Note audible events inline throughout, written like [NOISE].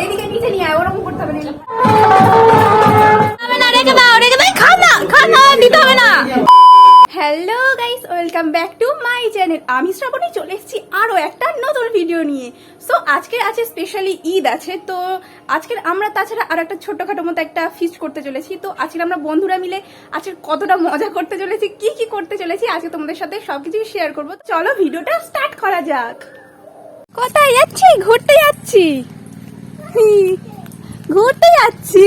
এইদিকে নিচে নিয়ে আয় ওরকম করতে হবে না hello guys welcome back to my channel আমি শ্রাবণী চলে এসেছি আরও একটা নতুন ভিডিও নিয়ে। সো আজকে আছে স্পেশালি ঈদ আছে তো আজকের আমরা তাছাড়া আর একটা ছোট্টখাটো মতো একটা ফিস্ট করতে চলেছি। তো আজকে আমরা বন্ধুরা মিলে আজকে কতটা মজা করতে চলেছি কি কি করতে চলেছি আজকে তোমাদের সাথে সবকিছু শেয়ার করব। চলো ভিডিওটা স্টার্ট করা যাক। কোথায় যাচ্ছি? ঘুরতে যাচ্ছি। ঘুরতে যাচ্ছি?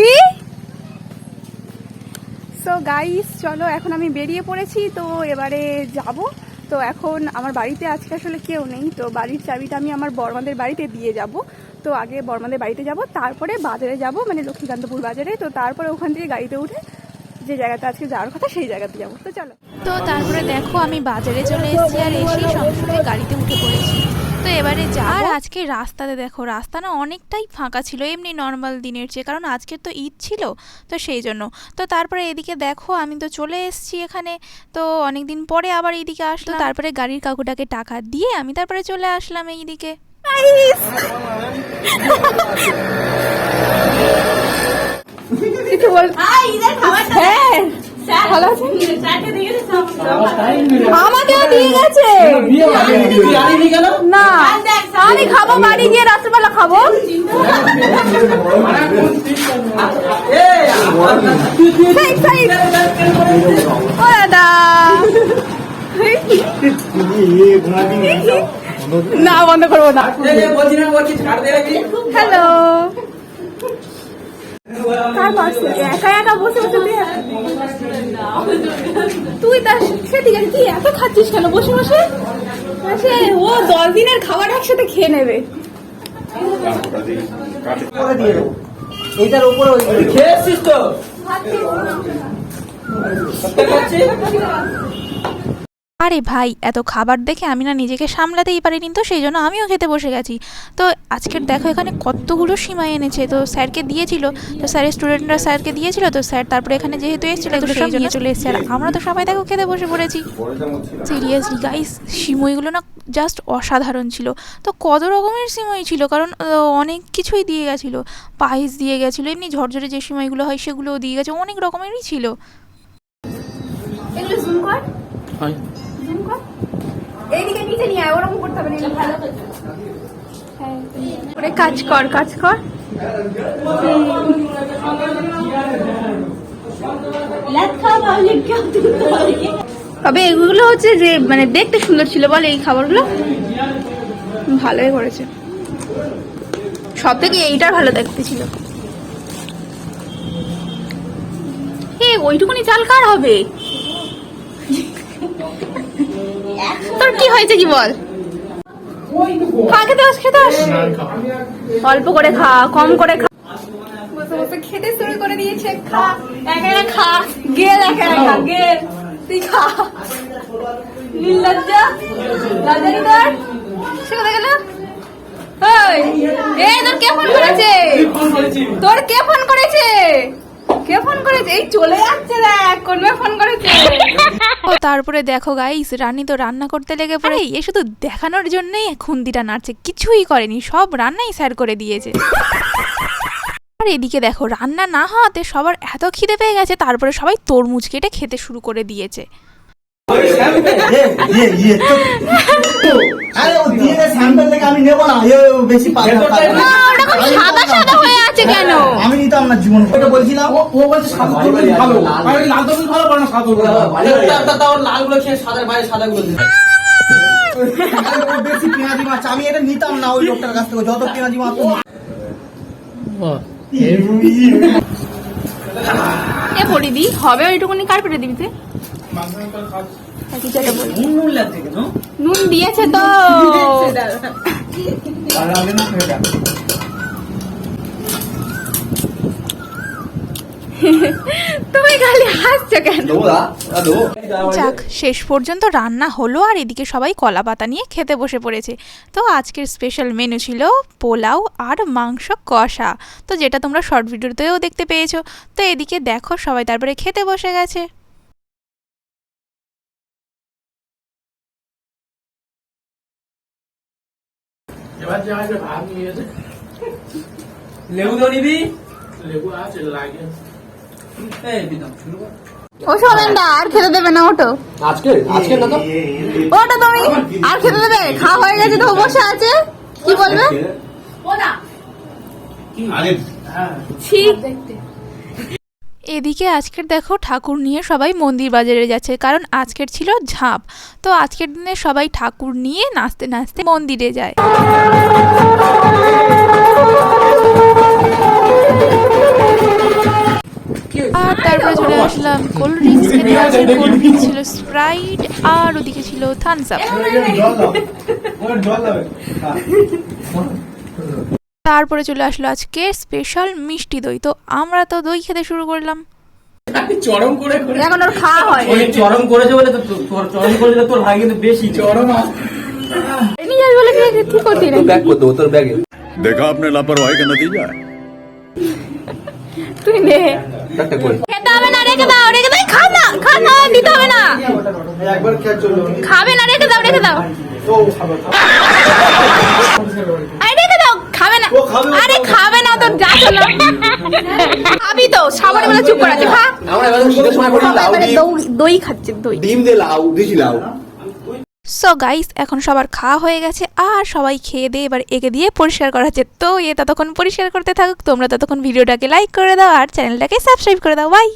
সো গাইস চলো, এখন আমি বেরিয়ে পড়েছি, তো এবারে যাব। তো এখন আমার বাড়িতে আজকে আসলে কেউ নেই, তো বাড়ির চাবিটা আমি আমার বর্মাদের বাড়িতে দিয়ে যাব। তো আগে বর্মাদের বাড়িতে যাব, তারপরে বাজারে যাব মানে লক্ষ্মীকান্তপুর বাজারে। তো তারপরে ওখান থেকে গাড়িতে উঠে যে জায়গাতে আজকে যাওয়ার কথা, সেই জায়গাতে যাব। তো চলো। তো তারপরে দেখো, আমি বাজারে চলে এসেছি আর সঙ্গে সঙ্গে গাড়িতে উঠে পড়েছি। তো এবারে যা আর আজকে রাস্তাতে দেখো রাস্তা না অনেকটাই ফাঁকা ছিল এমনি নর্মাল দিনের চেয়ে কারণ আজকের তো ঈদ ছিল তো সেই জন্য। তো তারপরে এদিকে দেখো আমি তো চলে এসেছি এখানে তো অনেক দিন পরে আবার এইদিকে আসলো তারপরে গাড়ির কাকুটাকে টাকা দিয়ে আমি তারপরে চলে আসলাম এইদিকে। কিছু বল হ্যাঁ ভালো দিয়ে গেছে। না আমি খাব বাড়ি গিয়ে রাত্রেবেলা খাব। না বন্ধ করব না। হ্যালো। একা একা বসে বসে তুই তার সে ঠিক আছে তুই এত খাচ্ছিস কেন? বসে বসে? ও দশ দিনের খাবার একসাথে খেয়ে নেবে। করে দিয়ে এইটার উপরে ওই খেয়েছিস তো? আরে ভাই এত খাবার দেখে আমি না নিজেকে সামলাতেই পারিনি তো সেই জন্য আমিও খেতে বসে গেছি। তো আজকের দেখো এখানে কতগুলো সীমা এনেছে তো স্যারকে দিয়েছিল তো স্যারের স্টুডেন্টরা স্যারকে দিয়েছিল তো স্যার তারপরে এখানে যেহেতু এসেছিল তো সেই জন্য চলে এসেছে। আর আমরা তো সবাই দেখো খেতে বসে পড়েছি। সিরিয়াসলি গাইস সিমইগুলো না জাস্ট অসাধারণ ছিল। তো কত রকমের সিমই ছিল কারণ অনেক কিছুই দিয়ে গেছিল। পায়েস দিয়ে গেছিল এমনি ঝরঝরে যে সিমাইগুলো হয় সেগুলোও দিয়ে গেছে অনেক রকমেরই ছিল। এগুলো জুম কর। কাজ কর কাজ কর। তবে এগুলো হচ্ছে যে মানে দেখতে সুন্দর ছিল বল এই খাবারগুলো। ভালোই করেছে। সব থেকে এইটার ভালো দেখতে ছিল। ওইটুকুনি চাল কার হবে? তোর কি হয়েছে কি বল? খা খেতে আস খেতে আস অল্প করে খা কম করে খা। খেতে শুরু করে দিয়েছে খা। একা একা খা। গেল একা একা গেল। তুই খা। নীল লজ্জা। লজ্জা তোর? সে কোথায় গেল? এই তোর কে ফোন করেছে? তোর কে ফোন করেছে? কে ফোন করেছে এই চলে যাচ্ছে দেখ কোন ফোন করেছে ও তারপরে দেখো গাইস রানী তো রান্না করতে লেগে পড়ে এ শুধু দেখানোর জন্যই খুন্দিটা নাড়ছে কিছুই করেনি সব রান্নাই স্যার করে দিয়েছে আর এদিকে দেখো রান্না না হওয়াতে সবার এত খিদে পেয়ে গেছে তারপরে সবাই তরমুজ কেটে খেতে শুরু করে দিয়েছে ইয়ে ইয়ে আরে ও দিয়ে দে স্যাম্পল থেকে আমি নেব না এ বেশি পাকা ভেতরটা না, ওটা সাদা সাদা হয়ে আছে কেন? আমি নিতাম না জীবন ওটা বলছিলাম। ও ও বলছে সাদা ভালো আর লাল তরমুজ ভালো না সাদা ভালো। লালগুলো খেয়ে সাদার বাইরে সাদাগুলো দিতে আরে বেশি পেঁয়াজি মাছ আমি এটা নিতাম না ওই লোকটার কাছ থেকে যত পেঁয়াজি মাছ তো এ পরিদি হবে ওইটুকুনি কার পেটে দিবি তুই। নুন দিয়েছে তো। যাক, শেষ পর্যন্ত রান্না হলো আর এদিকে সবাই কলা পাতা নিয়ে খেতে বসে পড়েছে। তো আজকের স্পেশাল মেনু ছিল পোলাও আর মাংস কষা। তো যেটা তোমরা শর্ট ভিডিওতেও দেখতে পেয়েছ। তো এদিকে দেখো সবাই তারপরে খেতে বসে গেছে। এবার যে আগে ভাগ নিয়ে এসে। লেবু তো নিবি? লেবু আছে লাগে। এই বিদম শুরু কর। ও সোমেনদা আর খেতে দেবে না ওটো। আজকে? আজকে না তো? ওটা তুমি আর খেতে দেবে? খাওয়া হয়ে গেছে তো বসে আছে। কি বলবে? ছি। এদিকে আজকের দেখো ঠাকুর নিয়ে সবাই মন্দির বাজারে যাচ্ছে কারণ আজকের ছিল ঝাঁপ। তো আজকের দিনে সবাই ঠাকুর নিয়ে নাচতে নাচতে মন্দিরে যায়। আর তারপরে চলে আসলাম কোল্ড ড্রিঙ্কস খেতে আছে কোল্ড ড্রিঙ্কস ছিল স্প্রাইট আর ওদিকে ছিল থামস [LAUGHS] আপ তারপরে চলে আসলো আজকে স্পেশাল মিষ্টি দই। তো আমরা তো দই খেতে শুরু করলাম। চরম করে খাওয়া হয় রেখে দাও রেখে দাও। না দিতে হবে না। খাবে না রেখে দাও রেখে দাও। আরে খাবে। না। তো যা চলো খাবি তো সামনে বেলা চুপ করে আছে খা করি লাউ দই- দই খাচ্ছে দই। ডিম দে লাউ দিছি লাউ। সো গাইস এখন সবার খাওয়া হয়ে গেছে আর সবাই খেয়ে দিয়ে এবার একে দিয়ে পরিষ্কার করা হচ্ছে। তো এ ততক্ষণ পরিষ্কার করতে থাকুক তোমরা ততক্ষণ ভিডিওটাকে লাইক করে দাও আর চ্যানেলটাকে সাবস্ক্রাইব করে দাও বাই